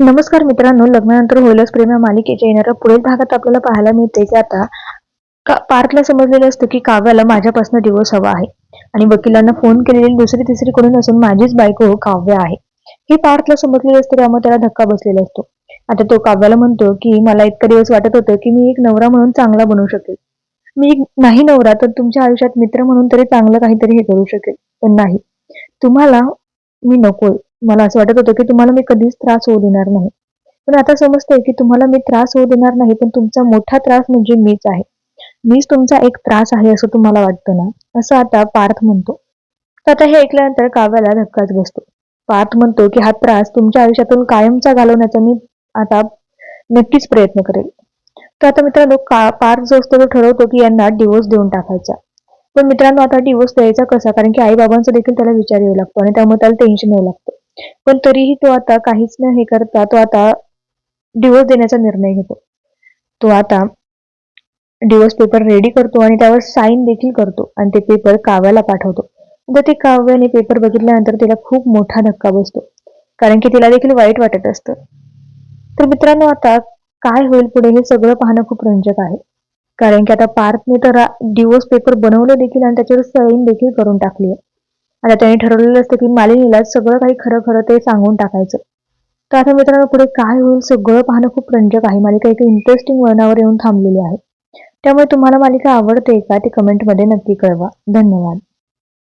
नमस्कार मित्रांनो लग्नानंतर होईलच प्रेम या मालिकेच्या येणाऱ्या पुढील भागात आपल्याला पाहायला मिळते की आता का- पार्थला समजलेलं असतं की काव्याला माझ्यापासून दिवस हवा आहे. आणि वकिलांना फोन केलेली दुसरी तिसरी कडून असून माझीच बायको काव्य आहे. हे पार्थला समजलेलं असतं त्यामुळे त्याला धक्का बसलेला असतो. आता तो काव्याला म्हणतो की मला इतका दिवस वाटत होतं की मी एक नवरा म्हणून चांगला बनवू शकेल. मी एक नाही नवरा तर तुमच्या आयुष्यात मित्र म्हणून तरी चांगलं काहीतरी हे करू शकेल. पण नाही. तुम्हाला मी नकोय. मला असं वाटत होतं की तुम्हाला मी कधीच त्रास होऊ देणार नाही. पण आता समजतंय की तुम्हाला मी त्रास होऊ देणार नाही पण तुमचा मोठा त्रास म्हणजे मीच आहे. मीच तुमचा एक त्रास आहे असं तुम्हाला वाटतं ना? असं आता पार्थ म्हणतो. तर आता हे ऐकल्यानंतर काव्याला धक्काच बसतो. पार्थ म्हणतो की हा त्रास तुमच्या आयुष्यातून कायमचा घालवण्याचा मी आता नक्कीच प्रयत्न करेल. तर आता मित्रांनो का पार्थ जो असतो तो ठरवतो की यांना डिवोर्स देऊन टाकायचा. पण मित्रांनो आता डिवोर्स द्यायचा कसा? कारण की आई बाबांचा देखील त्याला विचार येऊ लागतो आणि त्यामुळे त्याला टेन्शन येऊ लागतं. पण तरीही तो आता काहीच न हे करता तो आता डिवोर्स देण्याचा निर्णय घेतो. तो आता डिवोर्स पेपर रेडी करतो आणि त्यावर साईन देखील करतो आणि ते पेपर काव्याला पाठवतो. तर ते काव्याने पेपर बघितल्यानंतर तिला खूप मोठा धक्का बसतो. कारण की तिला देखील वाईट वाटत असतं. तर मित्रांनो आता काय होईल पुढे हे सगळं पाहणं खूप रंजक आहे. कारण की आता पार्थने तर डिवोर्स पेपर बनवलं देखील आणि त्याच्यावर साईन देखील करून टाकली आहे. आता त्याने ठरवलेलं असतं की मालिनीला सगळं काही खरं खरं ते सांगून टाकायचं. तर आता मित्रांनो पुढे काय होईल सगळं पाहणं खूप रंजक आहे. मालिका एका इंटरेस्टिंग वळणावर येऊन थांबलेली आहे. त्यामुळे तुम्हाला मालिका आवडते का ते कमेंटमध्ये नक्की कळवा. धन्यवाद.